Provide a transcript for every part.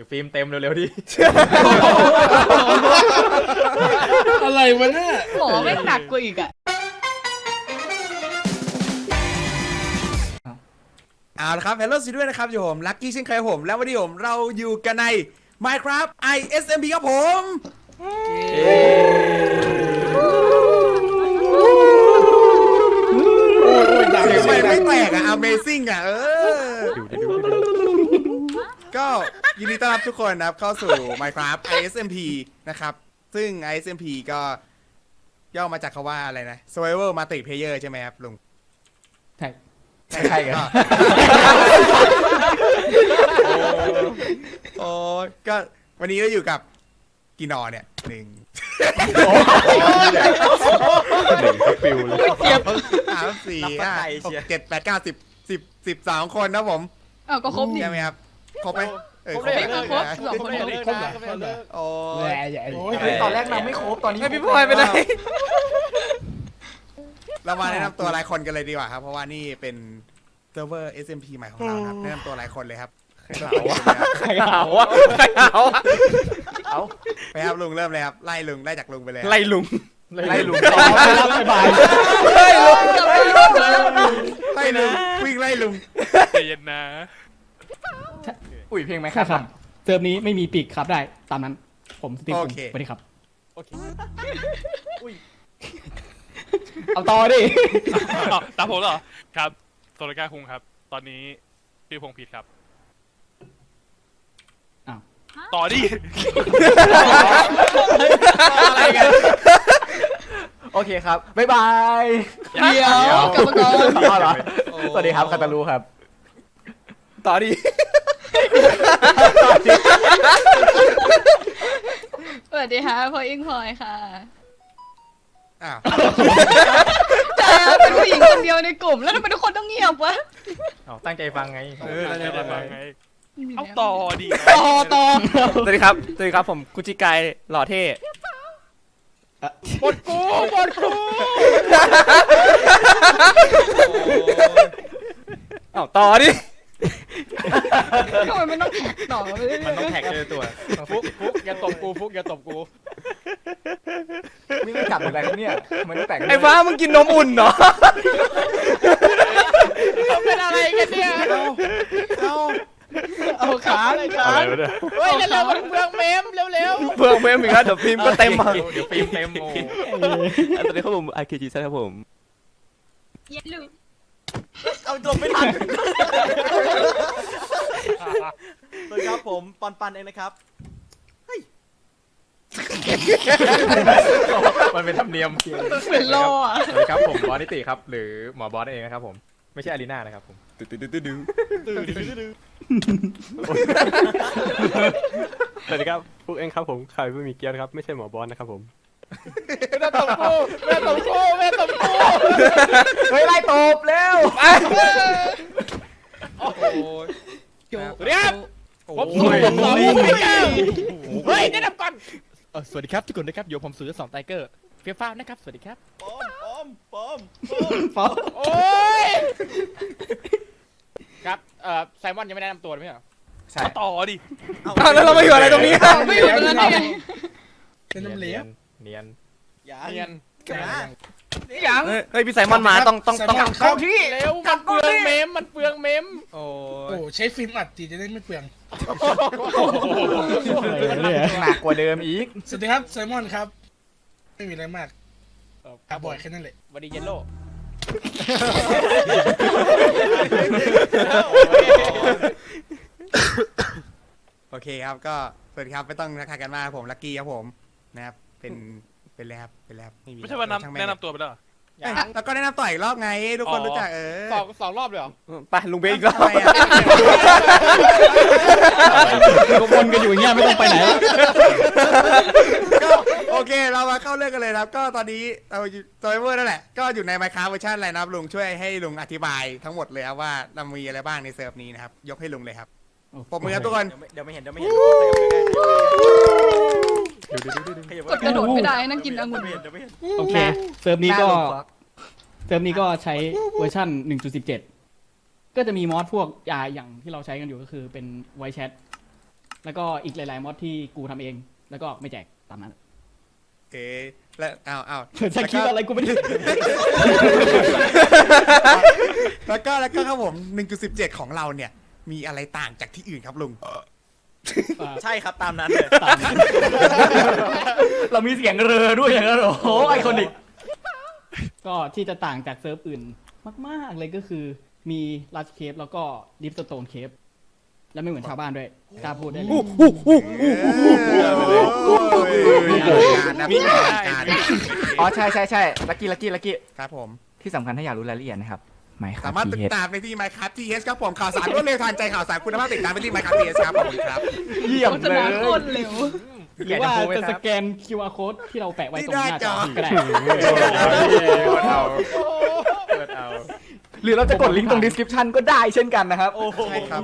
ดี๋ยวฟิล์มเต็มเร็วๆดิ อะไรวะเนี่ยหมอไม่หนักกว่าอีกอะ เอาละครับเฮลโลซีด้วยนะครับ อยู่ผมลัคกี้เช่นเคยครับผม แล้ววันนี้ผมเราอยู่กันใน Minecraft ISMP ครับผมเสียงไม่ไม่แตกอะ Amazing อะเออก็ ยินดีต้อนรับทุกคนนะครับ เข้าสู่ Minecraft ISMP นะครับ ซึ่ง ISMP ก็ย่อมาจากคาว่าอะไรนะ Survival Multiplayer ใช่ไหมครับลุง ใช่ใช่กันโอ้ยก็วันนี้ก็อยู่กับกีนอเนี่ยหนึ่งฟิวเลยสามสี่ห้าหกเจ็ดแปดเก้าสิบสิบสิบสองคนนะผมอ้าวก็ครบนี่ใช่ไหมครับ ครบไหมเออครบครบเลยครบสองคนครบเหรอครบเหรอโอ้แหยล่ใหญ่โอ้ยตอนแรกนำไม่ครบตอนนี้พี่พลอยไปไหนเรามาแนะนำตัวรายคนกันเลยดีกว่าครับ เพราะว่านี่เป็นเซิร์ฟเวอร์ SMP ใหม่ของเราครับแนะนำตัวรายคนเลยครับใครเอาวะใครเอาวะไปครับลุงเริ่มเลยครับไล่ลุงไล่จากลุงไปเลยไล่ลุงไล่ลุงบ๊ายบายไล่ลุงวิ่งไล่ลุงใจเย็นนะ อุ้ยเพลงไหมครับครับเซิร์ฟนี้ไม่มีปีกครับได้ตามนั้น ผมสตีฟโอผมเค สวัสดีครับ โอเคเอาต่อดิ อ้าวตามผมเหรอ ครับโซลกาคุงครับ ตอนนี้ชื่อพงษ์พิษครับอ้าว ต่อดิ อะไรกันโอเคครับบ๊ายบายเดี๋ยวกรรมกรต่อเหรอสวัสดีครับคาตาลูครับ ต่อดิ สวัสดีค่ะพลอยอิงพลอยค่ะอ้าวจ้าเป็นผู้หญิงคนเดียวในกลุ่ม แล้วทำไมทุกคนต้องเงียบวะเอาตั้งใจฟังไงเออได้ได้ฟังไงเอาต่อดิต่อต่อสวัสดีครับสวัสดีครับผมกุจิกายหล่อเท่หมดกูหมดกูเอ้าต่อดิ ทำไมมันต้องแท็กต่อไปเรื่อยมันต้องแท็กเจอตัวต้องฟุกฟุกอย่าตบกูฟุกอย่าตบกูวิ่งไม่กลับอะไรครับเนี่ยมันต้องแตกไอ้ฟ้ามึงกินนมอุ่นเหรอเป็นอะไรกันเนี่ยเอาๆเอาขาเลยขาอะไรวะเนี่ยเฮ้ยเร็วๆมันเปลืองเมมเร็วเพิ่มเพิ่มอีกแล้วเดี๋ยวพิมพ์ก็เต็มอะเดี๋ยวฟิล์มเต็มโอ้สวัสดีครับผม IKG ใช่ครับผมๆอย่าลืม เอาจบไม่ทันสวัสดีครับผมปอนปันเองนะครับ มันเป็นธรรมเนียมเป็นโลอะสวัสดีครับผมบอสนิติครับ หรือหมอบอสเองนะครับผม ไม่ใช่อารีนานะครับผมสวัสดีครับฟุกเองครับผมใครไม่มีเกียร์ครับ ไม่ใช่หมอบอลนะครับผม แม่ตบกูแม่ตบกูแม่ตบกูเฮ้ยไล่ตบเร็วโอ้ยสวัสดีครับผมโอ้สองยสองไทเกอร์เฮ้ยแนะนำก่อนเออสวัสดีครับทุกคนนะครับอยู่ผมสือสองไทเกอร์เฟียฟ้าวนะครับ สวัสดีครับปอมปอมปอมโอ้ยครับเอ่อไซมอนยังไม่แนะนำตัวเลยไม่เหรอใช่เอาต่อดิอ้าวแล้วเรามาอยู่อะไรตรงนี้ไม่อยู่ตรงนั้นได้ไงเป็นน้ำเหลว เนียนอย่าเนียนอย่ายังเฮ้ยเฮ้ยพี่ไซมอนมาต้องต้องต้องไซมนครับเร็วมันเปลืองเมมมันเปลืองเมมโอ้โอ้ยใช้ฟิล์มอัดจีจะได้ไม่เปลืองหนักกว่าเดิมอีกสวัสดีครับไซมอนครับ ไม่มีอะไรมากอาบ่อยแค่นั้นแหละสวัสดีเยลโล่โอเคครับก็สวัสดีครับไม่ต้องทักทายกันมากผมลักกี้ครับผมนะครับ เป็นเป็นแล้วครับเป็นแล้วไม่มีไม่ใช่ว่าช่างนำแม่งแนะนำตัวไปแล้วเหรอเอ้ยแล้วก็แนะนำต่ออีกรอบไง ทุกคนรู้จักเออสองสองรอบเลยเหรอไปลุงเบย์อีกรอบทำไมอะก็วนกันอยู่อย่างเงี้ยไม่ต้องไปไหนแล้วก็โอเคเรามาเข้าเรื่องกันเลยนะครับ ก็ตอนนี้เราอยู่ตัวเวอร์นั่นแหละ ก็อยู่ใน Minecraft เวอร์ชันอะไรนะครับลุงช่วยให้ลุงอธิบายทั้งหมดเลยครับว่าเรามีอะไรบ้างในเซิร์ฟนี้นะครับ ยกให้ลุงเลยครับปรบมือครับทุกคน เดี๋ยวไม่เห็นเดี๋ยวไม่เห็นขยับ กดกระโดดไม่ได้นั่งกินองุ่นเดี๋ยวไม่เห็นเดี๋ยวไม่เห็นโอเคเซิร์ฟนี้ก็หน้าลงควัก เซิร์ฟนี้ก็ใช้เวอร์ชัน1.17 ก็จะมีมอดพวกยาอย่างที่เราใช้กันอยู่ก็คือเป็นไวแชทแล้วก็อีกหลายๆมอดที่กูทำเอง แล้วก็ไม่แจกตามนั้นเอ๊ะแล้วอ้าวอ้าวสคริปต์อะไรกูไม่ได้แล้วก็แล้วก็ครับผม 1.17 ของเราเนี่ย มีอะไรต่างจากที่อื่นครับลุง ใช่ครับตามนั้นเลยเรามีเสียงเรือด้วยอย่างนั้นเหรอโอ้ไอคอนิกก็ที่จะต่างจากเซิร์ฟอื่นมาก ๆ เลยก็คือมีลัชเคปแล้วก็ดิฟสโตนเคปแล้วไม่เหมือนชาวบ้านด้วยกล้าพูดได้เลยมีการนะมีการอ๋อใช่ใช่ใช่ลักกี้ลักกี้ลักกี้ครับผมที่สำคัญถ้าอยากรู้รายละเอียดนะครับ หมายครัสาบมารถติดทีเอสตามไปที่ Minecraft TS ครับผมข่าวสารรวดเร็วทันใจข่าวสารคุณภาพติดตามไปที่ Minecraft TS ครับขอบคุณครับ เยี่ยมโฆษเลณายโคตรเร็ว หรือว่าจะสแกน QR code ที่เราแปะไว้ตรงหน้าจอก็ได้เปิดเอาเปิดเอาหรือเราจะกดลิงก์ตรง description ก็ได้เช่นกันนะครับใช่ครับ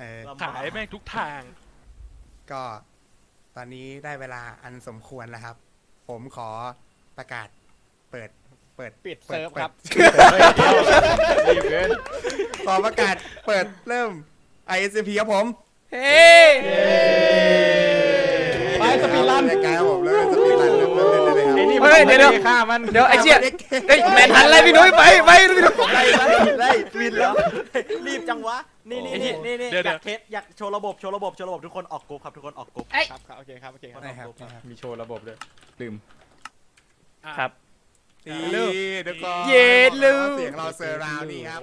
เออขายแม่งทุกทาง ก็ตอนนี้ได้เวลาอันสมควรแล้วครับ ผมขอประกาศเปิด เปิดปิดเซิร์ฟครับ รีบเกินขอประกาศเปิดเริ่ม ISP ครับผมไปสปีดรัน รายการครับผมเริ่มสปีดรันเริ่มเริ่มเล่นได้เลยครับไอ้นี่เฮ้ยเดี๋ยวเดี๋ยว ฆ่ามันเดี๋ยวไอ้เชี่ยเฮ้ยแมนทันอะไรพี่นุ้ยไปไปพี่นุ้ยไล่ไล่ไล่วินแล้วรีบจังวะ นี่นี่นี่นี่นี่เดี๋ยว อยากเทสอยากโชว์ระบบโชว์ระบบโชว์ระบบทุกคนออกกรุ๊ปครับทุกคนออกกรุ๊ปครับครับโอเคครับโอเคครับได้ครับมีโชว์ระบบด้วยลืมอะครับ นี่เดี๋ยวก่อนเย็ดลูก เสียงเราเซอร์ราวนี่ครับ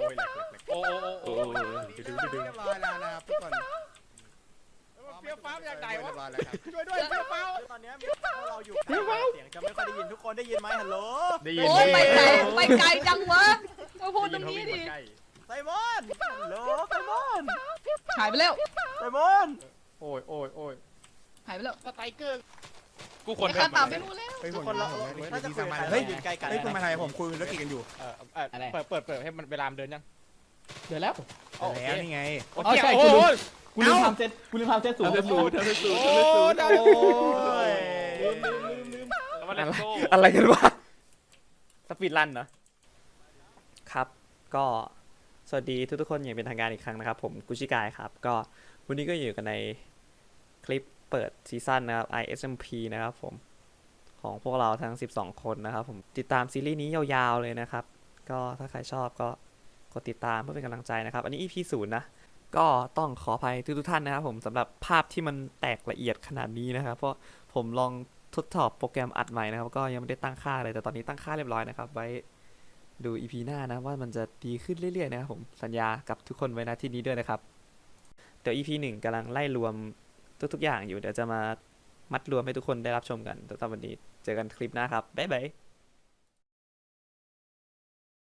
โอ้โอ้โอ้โอ้เรียบร้อยแล้วนะครับทุกคนเฟี้ยวฟ้าวอยากได้วะเรียบร้อยแล้วครับช่วยด้วยเฟี้ยวฟ้าวตอนเนี้ยมีพวกเราอยู่ไกลเสียงจะไม่ค่อยได้ยินทุกคนได้ยินไหมฮัลโหลได้ยินโอ้ยไปไกลไปไกลจังวะมาพูดตรงนี้ดิไซมอนฮัลโหลไซมอนหายไปแล้วไซมอนโอ้ยโอ้ยโอ้ยหายไปแล้วสไตรเกอร์ กูควรไอ้ข้าตามไปนู่นแล้วเฮ้ยทุผกมคนเราผมไม่น่าได้จะที่คุยสมากันเฮ้ยยืนไกลกันเฮ้ยคุณมาไทยผมคุยธุรกิจกันอยู่เออเออเปิดเปิดเปิดให้มันเวลามันเดินยังเดี๋ยวแล้วโอเคแล้วนี่ไงโออ๋อเคใช่โอ้กูลืมโหกูลืมทำเซตกูลืมทำเซตสูงทำเซตสูงทำเซตสูงโอ้ทำเซตสูงได้โอ้ยอะไรกันวะสปีดรันเนาะครับก็สวัสดีทุกๆคนอย่างเป็นทางการอีกครั้งนะครับ ผมกุชิกายครับ ก็วันนี้ก็อยู่กันในคลิป เปิดซีซั่นนะครับ ISMP นะครับผม ของพวกเราทั้ง 12 คนนะครับผมติดตามซีรีส์นี้ยาวๆเลยนะครับ ก็ถ้าใครชอบก็กดติดตามเพื่อเป็นกำลังใจนะครับ อันนี้ EP ศูนย์นะ ก็ต้องขออภัยทุกๆท่านนะครับผมสำหรับภาพที่มันแตกละเอียดขนาดนี้นะครับ เพราะผมลองทดสอบโปรแกรมอัดใหม่นะครับ ก็ยังไม่ได้ตั้งค่าเลยแต่ตอนนี้ตั้งค่าเรียบร้อยนะครับ ไว้ดู EP หน้านะว่ามันจะดีขึ้นเรื่อยๆนะครับผมสัญญากับทุกคนไว้นะที่นี้ด้วยนะครับ เดี๋ยว EP หนึ่งกำลังไล่รวม ทุกๆอย่างอยู่เดี๋ยวจะมามัดรวมให้ทุกคนได้รับชมกันแต่ตอนวันนี้เจอกันคลิปหน้าครับบ๊ายบาย